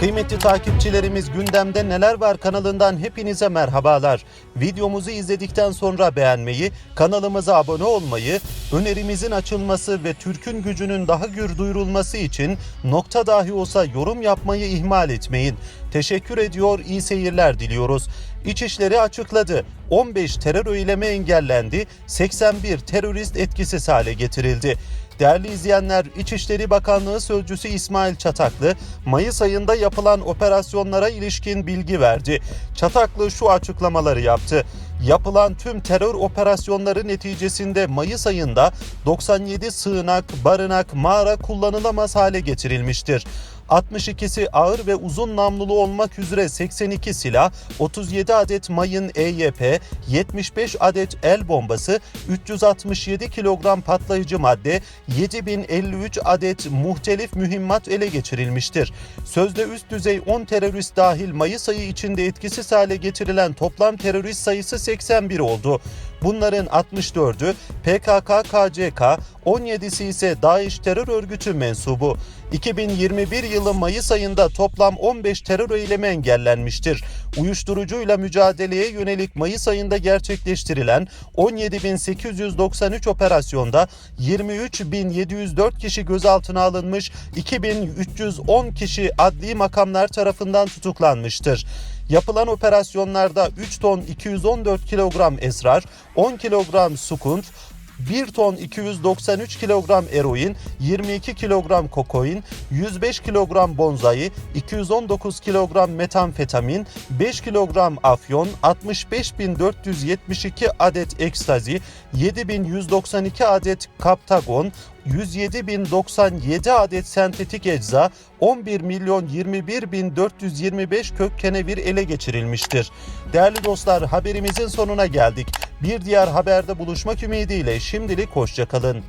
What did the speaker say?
Kıymetli takipçilerimiz gündemde neler var kanalından hepinize merhabalar. Videomuzu izledikten sonra beğenmeyi, kanalımıza abone olmayı, önerimizin açılması ve Türk'ün gücünün daha gür duyurulması için nokta dahi olsa yorum yapmayı ihmal etmeyin. Teşekkür ediyor, iyi seyirler diliyoruz. İçişleri açıkladı. 15 terör eylemi engellendi, 81 terörist etkisiz hale getirildi. Değerli izleyenler, İçişleri Bakanlığı Sözcüsü İsmail Çataklı, Mayıs ayında yapılan operasyonlara ilişkin bilgi verdi. Çataklı şu açıklamaları yaptı. Yapılan tüm terör operasyonları neticesinde Mayıs ayında 97 sığınak, barınak, mağara kullanılamaz hale getirilmiştir. 62'si ağır ve uzun namlulu olmak üzere 82 silah, 37 adet mayın EYP, 75 adet el bombası, 367 kilogram patlayıcı madde, 7053 adet muhtelif mühimmat ele geçirilmiştir. Sözde üst düzey 10 terörist dahil Mayıs ayı içinde etkisiz hale getirilen toplam terörist sayısı 81 oldu. Bunların 64'ü PKK-KCK, 17'si ise DAEŞ terör örgütü mensubu. 2021 yılı Mayıs ayında toplam 15 terör eylemi engellenmiştir. Uyuşturucuyla mücadeleye yönelik Mayıs ayında gerçekleştirilen 17.893 operasyonda 23.704 kişi gözaltına alınmış, 2.310 kişi adli makamlar tarafından tutuklanmıştır. Yapılan operasyonlarda 3 ton 214 kilogram esrar, 10 kilogram sukund, 1 ton 293 kilogram eroin, 22 kilogram kokain, 105 kilogram bonzai, 219 kilogram metamfetamin, 5 kilogram afyon, 65.472 adet ekstazi, 7.192 adet kaptagon, 107.097 adet sentetik ecza, 11 milyon 21 bin 425 kök kenevir ele geçirilmiştir. Değerli dostlar haberimizin sonuna geldik. Bir diğer haberde buluşmak ümidiyle şimdilik hoşçakalın.